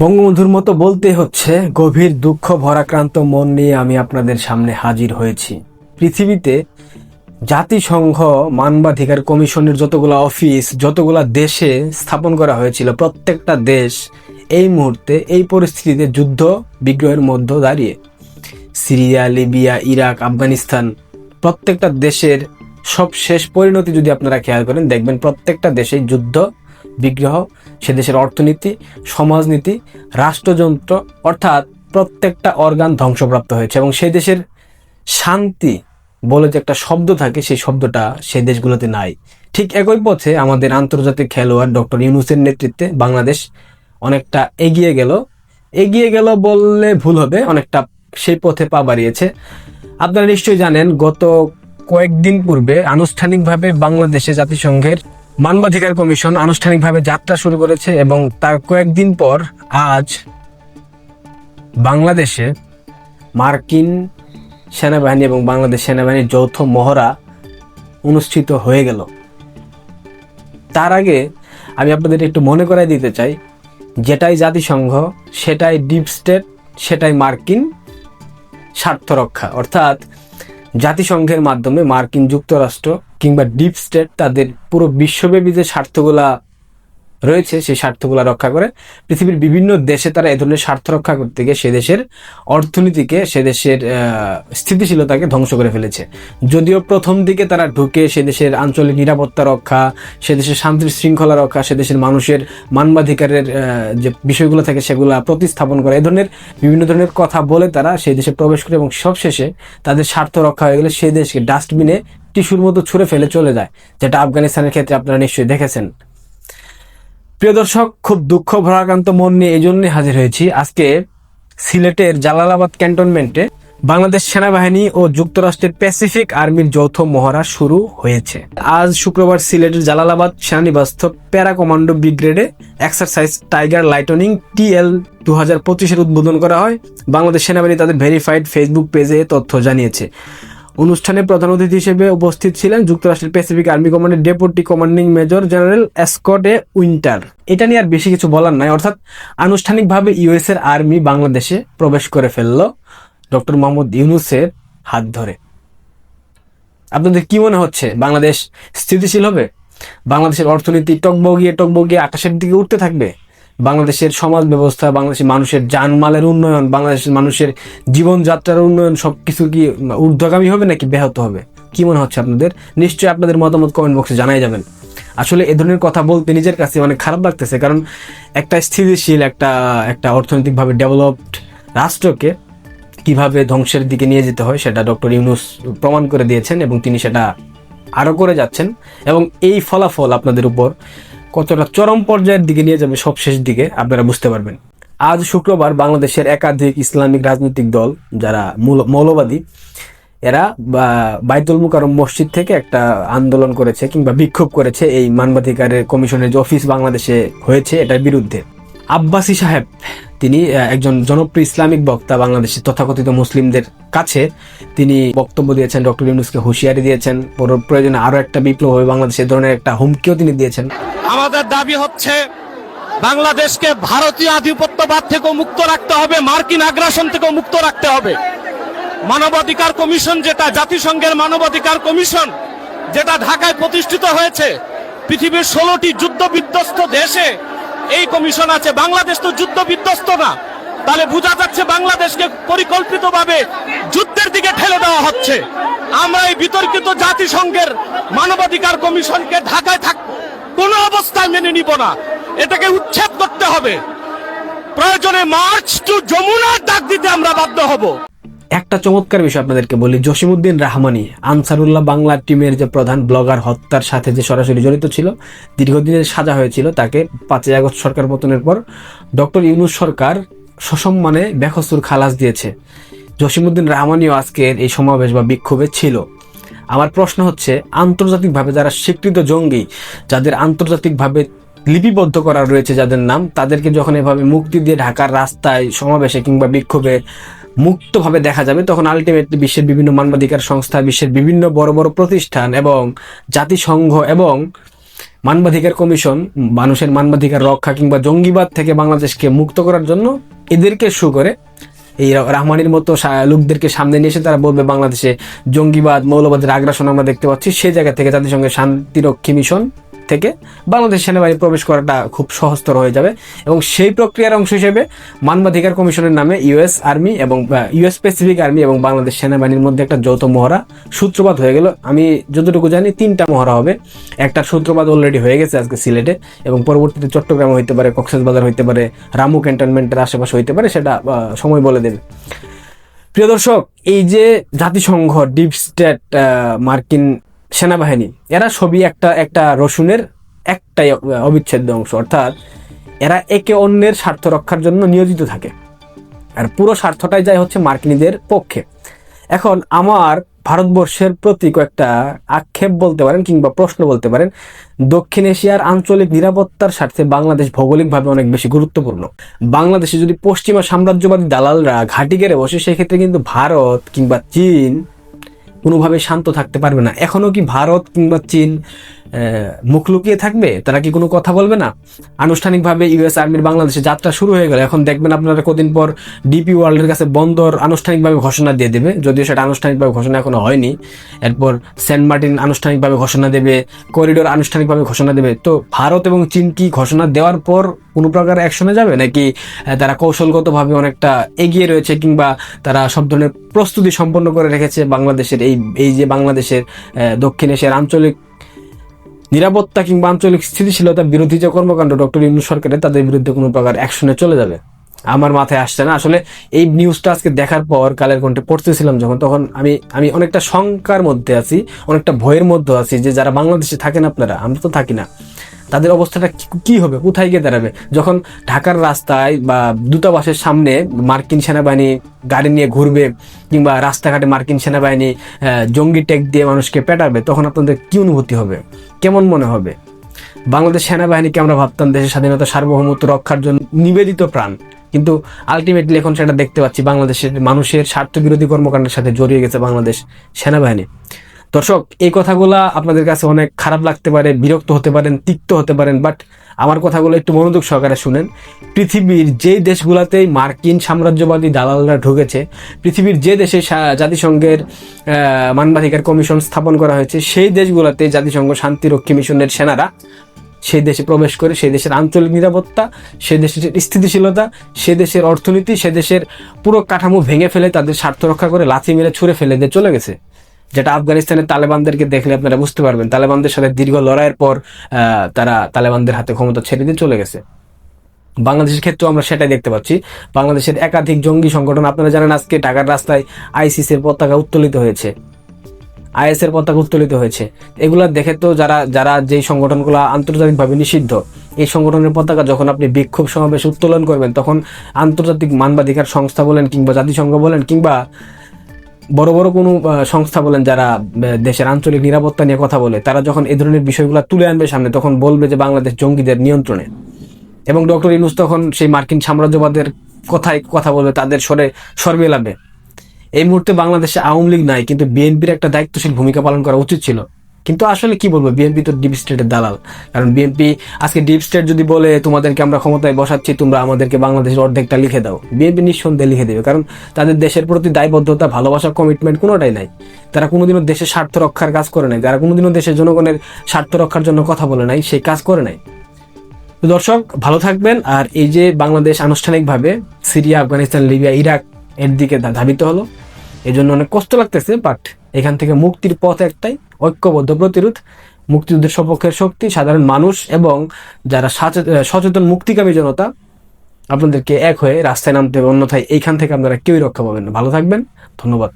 বঙ্গবন্ধুর মতো বলতে হচ্ছে, গভীর দুঃখ, ভরাক্রান্ত মন নিয়ে আমি আপনাদের সামনে হাজির হয়েছি। পৃথিবীতে জাতিসংঘ, মানবাধিকার কমিশনের যতগুলো অফিস, যতগুলো দেশে স্থাপন করা হয়েছিল, প্রত্যেকটা দেশ এই মুহূর্তে এই পরিস্থিতিতে যুদ্ধ বিগ্রহের মধ্যে দাঁড়িয়ে। সিরিয়া, লিবিয়া, ইরাক, আফগানিস্তান, প্রত্যেকটা দেশের সব শেষ পরিণতি যদি আপনারা খেয়াল করেন, দেখবেন প্রত্যেকটা দেশে যুদ্ধ বিগ্রহ, সে দেশের অর্থনীতি, সমাজনীতি, রাষ্ট্রযন্ত্র, অর্থাৎ প্রত্যেকটা অর্গান ধ্বংসপ্রাপ্ত হয়েছে এবং সেই দেশের শান্তি বলে যে একটা শব্দ থাকে, সেই শব্দটা সেই দেশগুলোতে নাই। ঠিক একই পথে আমাদের আন্তর্জাতিক খেলোয়াড় ডক্টর ইউনুসের নেতৃত্বে বাংলাদেশ অনেকটা এগিয়ে গেল। এগিয়ে গেল বললে ভুল হবে, অনেকটা সেই পথে পা বাড়িয়েছে। আপনারা নিশ্চয়ই জানেন, গত কয়েকদিন পূর্বে আনুষ্ঠানিকভাবে বাংলাদেশে জাতিসংঘের মানবাধিকার কমিশন আনুষ্ঠানিকভাবে যাত্রা শুরু করেছে এবং তার কয়েকদিন পর আজ বাংলাদেশে মার্কিন সেনাবাহিনী এবং বাংলাদেশ সেনাবাহিনীর যৌথ মহড়া অনুষ্ঠিত হয়ে গেল। তার আগে আমি আপনাদের একটু মনে করাই দিতে চাই, যেটাই জাতিসংঘ, সেটাই ডিপ স্টেট, সেটাই মার্কিন স্বার্থ রক্ষা। অর্থাৎ জাতিসংঘের মাধ্যমে মার্কিন যুক্তরাষ্ট্র কিংবা ডিপ স্টেট তাদের পুরো বিশ্বব্যাপী যে স্বার্থগুলা রয়েছে, সেই স্বার্থগুলা রক্ষা করে। পৃথিবীর বিভিন্ন দেশে তারা এ ধরনের স্বার্থ রক্ষা করতে গিয়ে সে দেশের অর্থনীতিকে, সে দেশের স্থিতিশীলতাকে ধ্বংস করে ফেলেছে। যদিও প্রথম দিকে তারা ঢুকে সে দেশের আঞ্চলিক নিরাপত্তা রক্ষা, সে দেশের শান্তি শৃঙ্খলা রক্ষা, সে দেশের মানুষের মানবাধিকারের যে বিষয়গুলো থাকে সেগুলো প্রতিস্থাপন করে, এ ধরনের বিভিন্ন ধরনের কথা বলে তারা সেই দেশে প্রবেশ করে এবং সবশেষে তাদের স্বার্থ রক্ষা হয়ে গেলে সেই দেশকে ডাস্টবিনে টিস্যুর মতো ছুঁড়ে ফেলে চলে যায়, যেটা আফগানিস্তানের ক্ষেত্রে আপনারা নিশ্চয়ই দেখেছেন। প্রিয় দর্শক, খুব দুঃখ, ভরাক্রান্ত মন নিয়ে এই জন্যই হাজির হয়েছি। আজকে সিলেটের জালালাবাদ ক্যান্টনমেন্টে বাংলাদেশ সেনাবাহিনী ও যুক্তরাষ্ট্রের প্যাসিফিক আর্মির যৌথ মহড়া শুরু হয়েছে। আজ শুক্রবার সিলেটের জালালাবাদ সেনানিবাস্থ প্যারা কমান্ডো ব্রিগেডে এক্সারসাইজ টাইগার লাইটনিং টিএল দু হাজার পঁচিশের উদ্বোধন করা হয়। বাংলাদেশ সেনাবাহিনী তাদের ভেরিফাইড ফেসবুক পেজে তথ্য জানিয়েছে। অনুষ্ঠানে প্রধান অতিথি হিসেবে উপস্থিত ছিলেন যুক্তরাষ্ট্রের প্যাসিফিক আর্মি কমান্ডের deputy commanding major general Scott A Winter. এটা নিয়ে আর বেশি কিছু বলার নাই, অর্থাৎ আনুষ্ঠানিকভাবে ইউএস এর আর্মি বাংলাদেশে প্রবেশ করে ফেলল ডক্টর মোহাম্মদ ইউনুসের হাত ধরে। আপনাদের কি মনে হচ্ছে, বাংলাদেশ স্থিতিশীল হবে? বাংলাদেশের অর্থনীতি টকবগিয়ে টকবগিয়ে আকাশের দিকে উঠতে থাকবে? বাংলাদেশের সমাজ ব্যবস্থা বাংলাদেশের মানুষের জানমালের উন্নয়ন, বাংলাদেশের মানুষের জীবনযাত্রার উন্নয়ন সব কিছু কি ঊর্ধ্বগামী হবে নাকি ব্যাহত হবে? কি মনে হচ্ছে আপনাদের? নিশ্চয়ই আপনাদের মতামত কমেন্ট বক্সে জানাই যাবেন। আসলে এ ধরনের কথা বলতে নিজের কাছে অনেক খারাপ লাগতেছে, কারণ একটা স্থিতিশীল, একটা একটা অর্থনৈতিকভাবে ডেভেলপড রাষ্ট্রকে কীভাবে ধ্বংসের দিকে নিয়ে যেতে হয় সেটা ডক্টর ইউনুস প্রমাণ করে দিয়েছেন এবং তিনি সেটা আরও করে যাচ্ছেন এবং এই ফলাফল আপনাদের উপর কতটা চরম পর্যায়ের দিকে নিয়ে যাবে সব শেষ দিকে, আপনারা বুঝতে পারবেন। আজ শুক্রবার বাংলাদেশের একাধিক ইসলামিক রাজনৈতিক দল, যারা মূল- মৌলবাদী, এরা বাইতুল মুকারম মসজিদ থেকে একটা আন্দোলন করেছে কিংবা বিক্ষোভ করেছে এই মানবাধিকারের কমিশনের যে অফিস বাংলাদেশে হয়েছে এটার বিরুদ্ধে। আব্বাসী সাহেব তিনি একজন জনপ্রিয় ইসলামিক বক্তা বাংলাদেশের তথাকথিত মুসলিমদের কাছে তিনি বক্তব্য দিয়েছেন, ডক্টর ইউনুসকে হুঁশিয়ারি দিয়েছেন। পর- প্রয়োজনে আরও একটা বিপ্লব হবে বাংলাদেশে, এ ধরনের একটা হুমকিও তিনি দিয়েছেন। আমাদের দাবি হচ্ছে, বাংলাদেশকে ভারতীয় আধিপত্যবাদ থেকেও মুক্ত রাখতে হবে, মার্কিন আগ্রাসন থেকেও মুক্ত রাখতে হবে। মানবাধিকার কমিশন যেটা, জাতিসংঘের মানবাধিকার কমিশন যেটা ঢাকায় প্রতিষ্ঠিত হয়েছে, পৃথিবীর ষোলোটি যুদ্ধ বিধ্বস্ত দেশে এই কমিশন আছে, বাংলাদেশ তো যুদ্ধ বিধ্বস্ত না। তাহলে বোঝা যাচ্ছে বাংলাদেশকে পরিকল্পিতভাবে যুদ্ধের দিকে ঠেলে দেওয়া হচ্ছে। আমরা এই বিতর্কিত জাতিসংঘের মানবাধিকার কমিশনকে ঢাকায় থাক কোনো অবস্থায় মেনে নিব না। এটাকে উচ্ছেদ করতে হবে। প্রয়োজনে মার্চ টু যমুনার ডাক দিতে আমরা বাধ্য হব। একটা চমৎকার বিষয় আপনাদেরকে বলি, জসিমউদ্দিন রাহমানি, আনসারুল্লাহ বাংলা টিমের যে প্রধান ব্লগার হত্যার সাথে যে সরাসরি জড়িত ছিল, দীর্ঘদিনের সাজা হয়েছিল তাকে পাঁচই আগস্ট সরকার পতনের পর ডক্টর ইউনুস সরকার সসম্মানে বেখসুর খালাস দিয়েছে। জসিমউদ্দিন রাহমানিও আজকের এই সমাবেশ বা বিক্ষোভে ছিল। আমার প্রশ্ন হচ্ছে, আন্তর্জাতিকভাবে যারা স্বীকৃত জঙ্গি, যাদের আন্তর্জাতিকভাবে লিপিবদ্ধ করা রয়েছে যাদের নাম, তাদেরকে যখন এভাবে মুক্তি দিয়ে ঢাকার রাস্তায় সমাবেশে কিংবা বিক্ষোভে মুক্তভাবে দেখা যাবে, তখন আলটিমেটলি বিশ্বের বিভিন্ন মানবাধিকার সংস্থা, বিশ্বের বিভিন্ন বড় বড় প্রতিষ্ঠান এবং জাতিসংঘ এবং মানবাধিকার কমিশন, মানুষের মানবাধিকার রক্ষা কিংবা জঙ্গিবাদ থেকে বাংলাদেশকে মুক্ত করার জন্য এদেরকে শু করে, এই রহমানের মতো লোকদেরকে সামনে নিয়ে এসে তারা বলবে বাংলাদেশে জঙ্গিবাদ, মৌলবাদের আগ্রাসন আমরা দেখতে পাচ্ছি। সেই জায়গা থেকে জাতিসংঘের শান্তিরক্ষী মিশন থেকে বাংলাদেশ সেনাবাহিনী প্রবেশ করাটা খুব সহজতর হয়ে যাবে এবং সেই প্রক্রিয়ার অংশ হিসেবে মানবাধিকার কমিশনের নামে ইউএস আর্মি এবং ইউএস স্পেসিফিক আর্মি এবং বাংলাদেশ সেনাবাহিনীর মধ্যে একটা যৌথ মহড়া সূত্রপাত হয়ে গেল। আমি যতটুকু জানি তিনটা মহড়া হবে। একটা সূত্রপাত অলরেডি হয়ে গেছে আজকে সিলেটে এবং পরবর্তীতে চট্টগ্রামে হইতে পারে, কক্সবাজার হইতে পারে রামু ক্যান্টনমেন্টের আশেপাশে হইতে পারে, সেটা সময় বলে দেবে। প্রিয় দর্শক, এই যে জাতিসংঘ ডিপ স্টেট মার্কিন সেনাবাহিনী। এরা সবই একটা একটা রসুনের একটাই অবিচ্ছেদ্য অংশ। অর্থাৎ এরা একে অন্যের স্বার্থ রক্ষার জন্য নিয়োজিত থাকে। আর পুরো স্বার্থটাই যায় হচ্ছে মার্কিনীদের পক্ষে। এখন আমার ভারতবর্ষের প্রতি কয়েকটা আক্ষেপ বলতে পারেন কিংবা প্রশ্ন বলতে পারেন, দক্ষিণ এশিয়ার আঞ্চলিক নিরাপত্তার স্বার্থে বাংলাদেশ ভৌগোলিকভাবে অনেক বেশি গুরুত্বপূর্ণ। বাংলাদেশে যদি পশ্চিমা সাম্রাজ্যবাদী দালালরা ঘাঁটি গেড়ে বসে, সেক্ষেত্রে কিন্তু ভারত কিংবা চীন কোনোভাবে শান্ত থাকতে পারবে না। এখনও কি ভারত কিংবা চীন মুখ লুকিয়ে থাকবে? তারা কি কোনো কথা বলবে না? আনুষ্ঠানিকভাবে ইউএস আর্মির বাংলাদেশে যাত্রা শুরু হয়ে গেল। এখন দেখবেন আপনারা কদিন পর ডিপি ওয়ার্ল্ডের কাছে বন্দর আনুষ্ঠানিকভাবে ঘোষণা দিয়ে দেবে। যদিও সেটা আনুষ্ঠানিকভাবে ঘোষণা এখনও হয়নি। এরপর সেন্ট মার্টিন আনুষ্ঠানিকভাবে ঘোষণা দেবে, করিডোর আনুষ্ঠানিকভাবে ঘোষণা দেবে। তো ভারত এবং চীন কি ঘোষণা দেওয়ার পর কোনো প্রকার অ্যাকশনে যাবে? নাকি তারা কৌশলগতভাবে অনেকটা এগিয়ে রয়েছে কিংবা তারা সব ধরনের প্রস্তুতি সম্পন্ন করে রেখেছে বাংলাদেশের এই এই এই যে বাংলাদেশের দক্ষিণ এশিয়ার আঞ্চলিক নিরাপত্তা কিংবা আঞ্চলিক স্থিতিশীলতা বিরোধী যে কর্মকাণ্ড ডক্টর ইউনুস সরকারের, তাদের বিরুদ্ধে কোনো প্রকার অ্যাকশনে চলে যাবে? আমার মাথায় আসছে না। আসলে এই নিউজটা আজকে দেখার পর কালের কণ্ঠে পড়তেছিলাম যখন, তখন আমি আমি অনেকটা শঙ্কার মধ্যে আছি, অনেকটা ভয়ের মধ্যে আছি যে যারা বাংলাদেশে থাকেন আপনারা, আমরা তো থাকি না। তাদের অবস্থাটা কি- হবে? কোথায় গিয়ে দাঁড়াবে? যখন ঢাকার রাস্তায় বা দূতাবাসের সামনে মার্কিন সেনাবাহিনী গাড়ি নিয়ে ঘুরবে কিংবা রাস্তাঘাটে মার্কিন সেনাবাহিনী জঙ্গি টেক দিয়ে মানুষকে পেটাবে, তখন আপনাদের কি অনুভূতি হবে? কেমন মনে হবে? বাংলাদেশ সেনাবাহিনীকে আমরা ভাবতাম দেশের স্বাধীনতা, সার্বভৌমত্ব রক্ষার জন্য নিবেদিত প্রাণ। কিন্তু আলটিমেটলি এখন সেটা দেখতে পাচ্ছি, বাংলাদেশের মানুষের স্বার্থ বিরোধী কর্মকাণ্ডের সাথে জড়িয়ে গেছে বাংলাদেশ সেনাবাহিনী। দর্শক, এই কথাগুলা আপনাদের কাছে অনেক খারাপ লাগতে পারে, বিরক্ত হতে পারেন, তিক্ত হতে পারেন, বাট আমার কথাগুলো একটু মনোযোগ সহকারে শুনেন। পৃথিবীর যে দেশগুলোতেই মার্কিন সাম্রাজ্যবাদী দালালরা ঢুকেছে, পৃথিবীর যে দেশে জাতিসংঘের মানবাধিকার কমিশন স্থাপন করা হয়েছে, সেই দেশগুলোতে জাতিসংঘ শান্তিরক্ষী মিশনের সেনারা সেই দেশে প্রবেশ করে, সেই দেশের আঞ্চলিক নিরাপত্তা সে দেশের স্থিতিশীলতা সে দেশের অর্থনীতি সে দেশের পুরো কাঠামো ভেঙে ফেলে তাদের স্বার্থ রক্ষা করে লাথি মেরে ছুঁড়ে ফেলে দিয়ে চলে গেছে। যেটা আফগানিস্তানের তালেবানদেরকে দেখলে আপনারা বুঝতে পারবেন। তালেবানদের সাথে দীর্ঘ লড়াইয়ের পর তারা তালেবানদের হাতে ক্ষমতা ছেড়ে দিয়ে চলে গেছে। বাংলাদেশের ক্ষেত্রেও আমরা সেটাই দেখতে পাচ্ছি। বাংলাদেশের একাধিক জঙ্গি সংগঠন, আপনারা জানেন আজকে ঢাকার রাস্তায় আইসিসির পতাকা উত্তোলিত হয়েছে। আইএস এর পতাকা উত্তোলিত হয়েছে। এগুলো দেখে তো যারা যারা যেই সংগঠনগুলো আন্তর্জাতিকভাবে নিষিদ্ধ, এই সংগঠনের পতাকা যখন আপনি বিক্ষোভ সমাবেশ উত্তোলন করবেন, তখন আন্তর্জাতিক মানবাধিকার সংস্থা বলেন কিংবা জাতিসংঘ বলেন কিংবা বড় বড় কোনো সংস্থা বলেন যারা দেশের আঞ্চলিক নিরাপত্তা নিয়ে কথা বলে, তারা যখন এ ধরনের বিষয়গুলো তুলে আনবে সামনে, তখন বলবে যে বাংলাদেশ জঙ্গিদের নিয়ন্ত্রণে। এবং ডক্টর ইনুস তখন সেই মার্কিন সাম্রাজ্যবাদের কথায় কথা বলবে, তাদের সরে সর মেলাবে। এই মুহূর্তে বাংলাদেশে আওয়ামী লীগ নাই, কিন্তু বিএনপির একটা দায়িত্বশীল ভূমিকা পালন করা উচিত ছিল। কিন্তু আসলে কি বলব বিএনপি তো ডিপ স্টেটের দালাল। কারণ বিএনপি আজকে ডিপ স্টেট যদি বলে, তোমাদেরকে আমরা ক্ষমতায় বসাচ্ছি, তোমরা আমাদেরকে বাংলাদেশের অর্ধেকটা লিখে দাও। বিএনপি নিঃসন্দেহে লিখে দেবে। কারণ তাদের দেশের প্রতি দায়বদ্ধতা, ভালোবাসা কমিটমেন্ট কোনোটাই নাই। তারা কোনোদিনও দেশের স্বার্থ রক্ষার কাজ করে নাই। তারা কোনোদিনও দেশের জনগণের স্বার্থ রক্ষার জন্য কথা বলে নাই, সেই কাজ করে নাই। তো দর্শক, ভালো থাকবেন। আর এই যে বাংলাদেশ আনুষ্ঠানিকভাবে সিরিয়া, আফগানিস্তান, লিবিয়া, ইরাক এর দিকে ধাবিত হলো এই জন্য অনেক কষ্ট লাগতেছে বাট এখান থেকে মুক্তির পথ একটাই, ঐক্যবদ্ধ প্রতিরোধ। মুক্তিযুদ্ধের সপক্ষের শক্তি, সাধারণ মানুষ এবং যারা সাচে- সচেতন মুক্তিকামী জনতা, আপনাদেরকে এক হয়ে রাস্তায় নামতে হবে। অন্যথায় এইখান থেকে আপনারা কেউই রক্ষা পাবেন না। ভালো থাকবেন। ধন্যবাদ।